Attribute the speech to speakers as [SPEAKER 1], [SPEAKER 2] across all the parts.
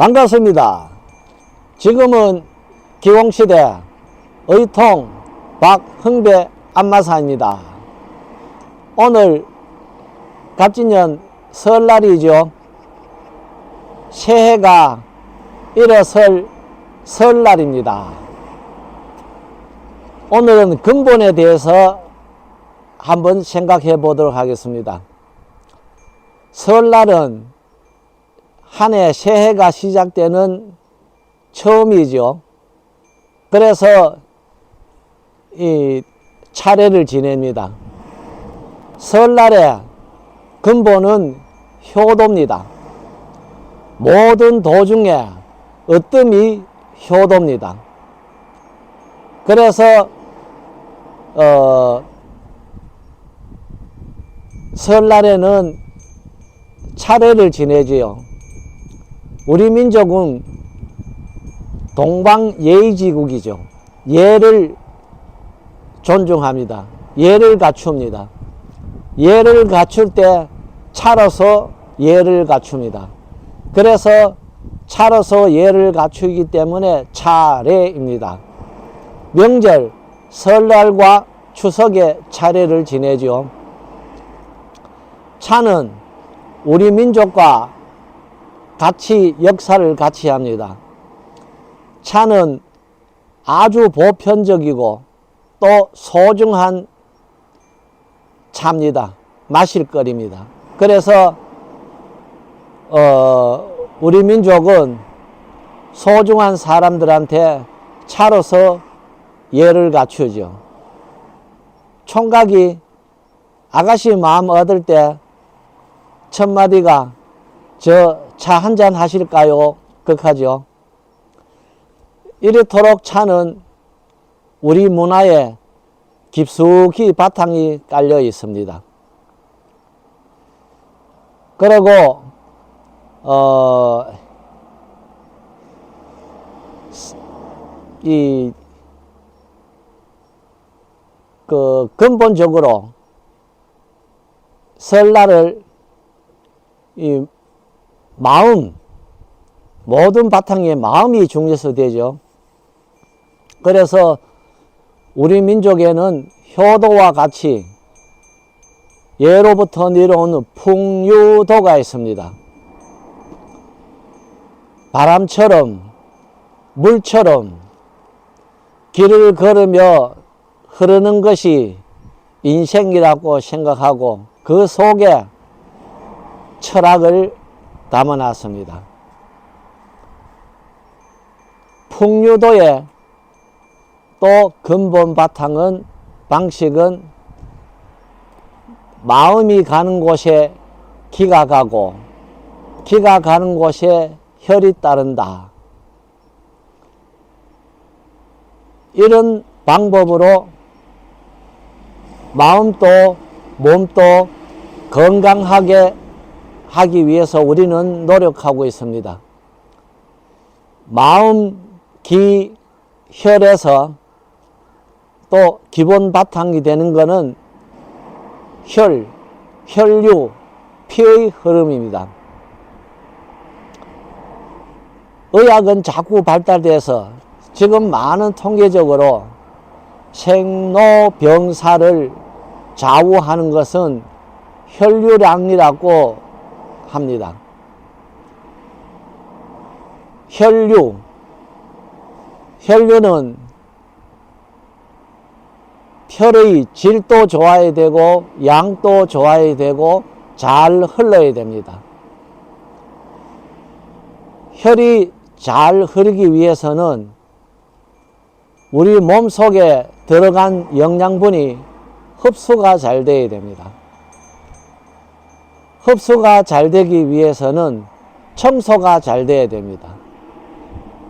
[SPEAKER 1] 반갑습니다. 지금은 기홍시대 의통 박흥배 안마사입니다. 오늘 갑진년 설날이죠. 새해가 일어설 설날입니다. 오늘은 근본에 대해서 한번 생각해 보도록 하겠습니다. 설날은 한 해 새해가 시작되는 처음이죠. 그래서 이 차례를 지냅니다. 설날의 근본은 효도입니다. 모든 도중에 으뜸이 효도입니다. 그래서 어, 설날에는 차례를 지내지요. 우리 민족은 동방 예의지국이죠. 예를 존중합니다. 예를 갖춥니다. 예를 갖출 때 차로서 예를 갖춥니다. 그래서 차로서 예를 갖추기 때문에 차례입니다. 명절, 설날과 추석에 차례를 지내죠. 차는 우리 민족과 같이 역사를 같이 합니다. 차는 아주 보편적이고 또 소중한 차입니다. 마실 거리입니다. 그래서 어, 우리 민족은 소중한 사람들한테 차로서 예를 갖추죠. 총각이 아가씨 마음 얻을 때 첫마디가 저 차 한 잔 하실까요? 극하죠. 이렇도록 차는 우리 문화에 깊숙이 바탕이 깔려 있습니다. 그리고 어, 이, 그, 근본적으로 설날을 이 마음, 모든 바탕에 마음이 중요해서 되죠. 그래서 우리 민족에는 효도와 같이 예로부터 내려오는 풍류도가 있습니다. 바람처럼 물처럼 길을 걸으며 흐르는 것이 인생이라고 생각하고 그 속에 철학을 담아놨습니다. 풍류도의 또 근본 바탕은 방식은 마음이 가는 곳에 기가 가고 기가 가는 곳에 혈이 따른다. 이런 방법으로 마음도 몸도 건강하게 하기 위해서 우리는 노력하고 있습니다. 마음, 기, 혈에서 또 기본 바탕이 되는 것은 혈, 혈류, 피의 흐름입니다. 의학은 자꾸 발달돼서 지금 많은 통계적으로 생로병사를 좌우하는 것은 혈류량이라고 합니다. 혈류, 혈류는 혈의 질도 좋아야 되고 양도 좋아야 되고 잘 흘러야 됩니다. 혈이 잘 흐르기 위해서는 우리 몸 속에 들어간 영양분이 흡수가 잘 돼야 됩니다. 흡수가 잘 되기 위해서는 청소가 잘 돼야 됩니다.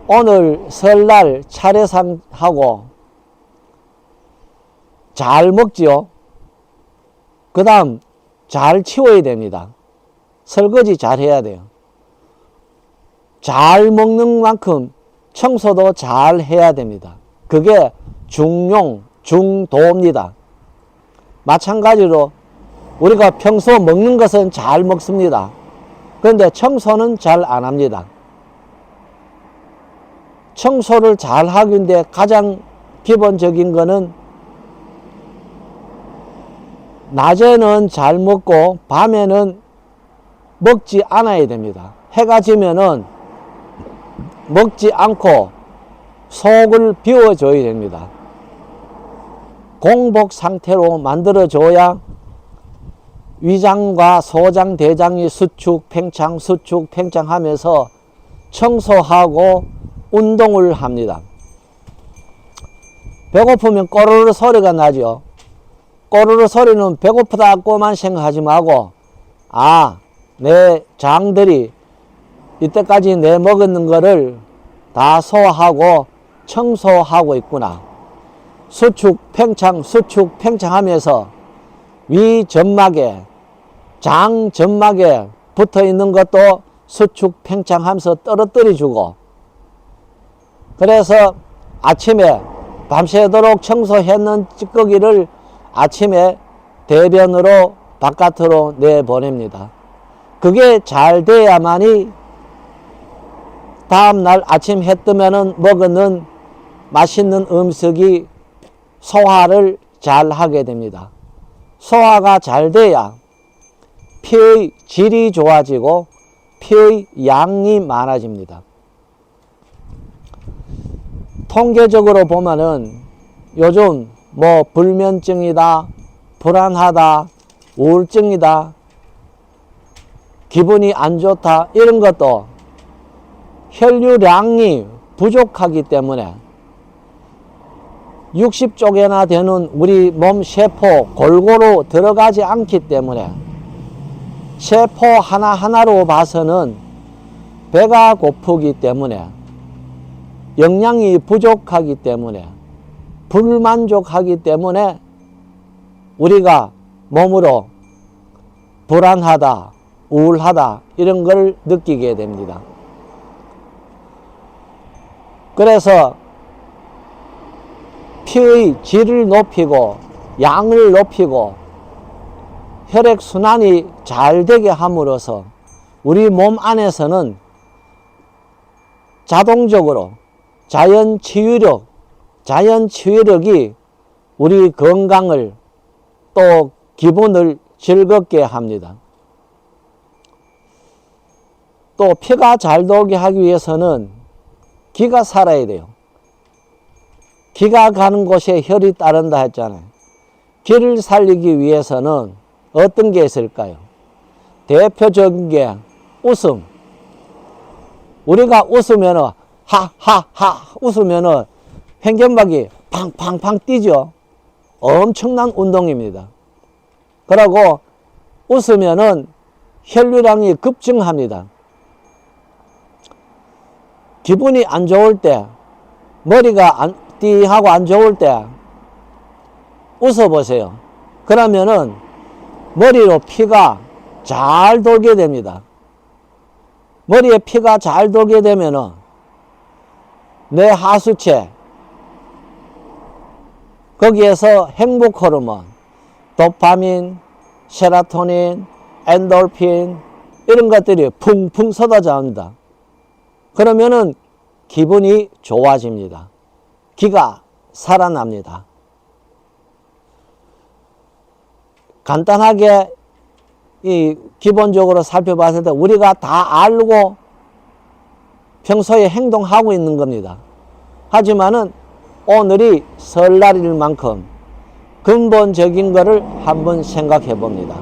[SPEAKER 1] 오늘 설날 차례상하고 잘 먹지요. 그 다음 잘 치워야 됩니다. 설거지 잘 해야 돼요. 잘 먹는 만큼 청소도 잘 해야 됩니다. 그게 중용, 중도입니다. 마찬가지로 우리가 평소 먹는 것은 잘 먹습니다. 그런데 청소는 잘 안 합니다. 청소를 잘 하기인데 가장 기본적인 거는 낮에는 잘 먹고 밤에는 먹지 않아야 됩니다. 해가 지면은 먹지 않고 속을 비워줘야 됩니다. 공복 상태로 만들어줘야 위장과 소장, 대장이 수축, 팽창, 수축, 팽창하면서 청소하고 운동을 합니다. 배고프면 꼬르르 소리가 나죠. 꼬르르 소리는 배고프다고만 생각하지 말고, 아, 내 장들이 이때까지 내 먹었는 거를 다 소화하고 청소하고 있구나. 수축, 팽창, 수축, 팽창하면서 위 점막에, 장 점막에 붙어 있는 것도 수축, 팽창하면서 떨어뜨려 주고, 그래서 아침에 밤새도록 청소했는 찌꺼기를 아침에 대변으로 바깥으로 내보냅니다. 그게 잘 돼야만이 다음날 아침 해 뜨면은 먹는 맛있는 음식이 소화를 잘 하게 됩니다. 소화가 잘 돼야 피의 질이 좋아지고 피의 양이 많아집니다. 통계적으로 보면은 요즘 뭐 불면증이다, 불안하다, 우울증이다, 기분이 안 좋다 이런 것도 혈류량이 부족하기 때문에 60쪽이나 되는 우리 몸 세포 골고루 들어가지 않기 때문에 세포 하나하나로 봐서는 배가 고프기 때문에 영양이 부족하기 때문에 불만족하기 때문에 우리가 몸으로 불안하다, 우울하다 이런 걸 느끼게 됩니다. 그래서 피의 질을 높이고 양을 높이고 혈액 순환이 잘 되게 함으로써 우리 몸 안에서는 자동적으로 자연 치유력, 자연 치유력이 우리 건강을 또 기분을 즐겁게 합니다. 또 피가 잘 돌게 하기 위해서는 기가 살아야 돼요. 기가 가는 곳에 혈이 따른다 했잖아요. 기를 살리기 위해서는 어떤 게 있을까요? 대표적인 게 웃음. 우리가 웃으면은 하하하 웃으면은 횡견박이 팡팡팡 뛰죠. 엄청난 운동입니다. 그러고 웃으면은 혈류량이 급증합니다. 기분이 안 좋을 때, 머리가 안, 띵하고 안 좋을 때 웃어보세요. 그러면은 머리로 피가 잘 돌게 됩니다. 머리에 피가 잘 돌게 되면은 내 하수체, 거기에서 행복 호르몬, 도파민, 세라토닌, 엔돌핀, 이런 것들이 풍풍 쏟아져 옵니다. 그러면은 기분이 좋아집니다. 기가 살아납니다. 간단하게 이 기본적으로 살펴봤을 때 우리가 다 알고 평소에 행동하고 있는 겁니다. 하지만은 오늘이 설날일 만큼 근본적인 것을 한번 생각해 봅니다.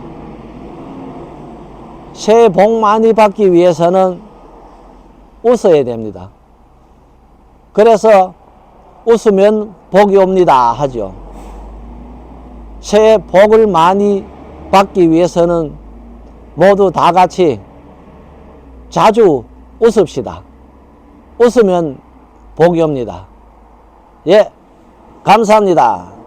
[SPEAKER 1] 새해 복 많이 받기 위해서는 웃어야 됩니다. 그래서 웃으면 복이 옵니다 하죠. 새해 복을 많이 받기 위해서는 모두 다 같이 자주 웃읍시다. 웃으면 복이 옵니다. 예, 감사합니다.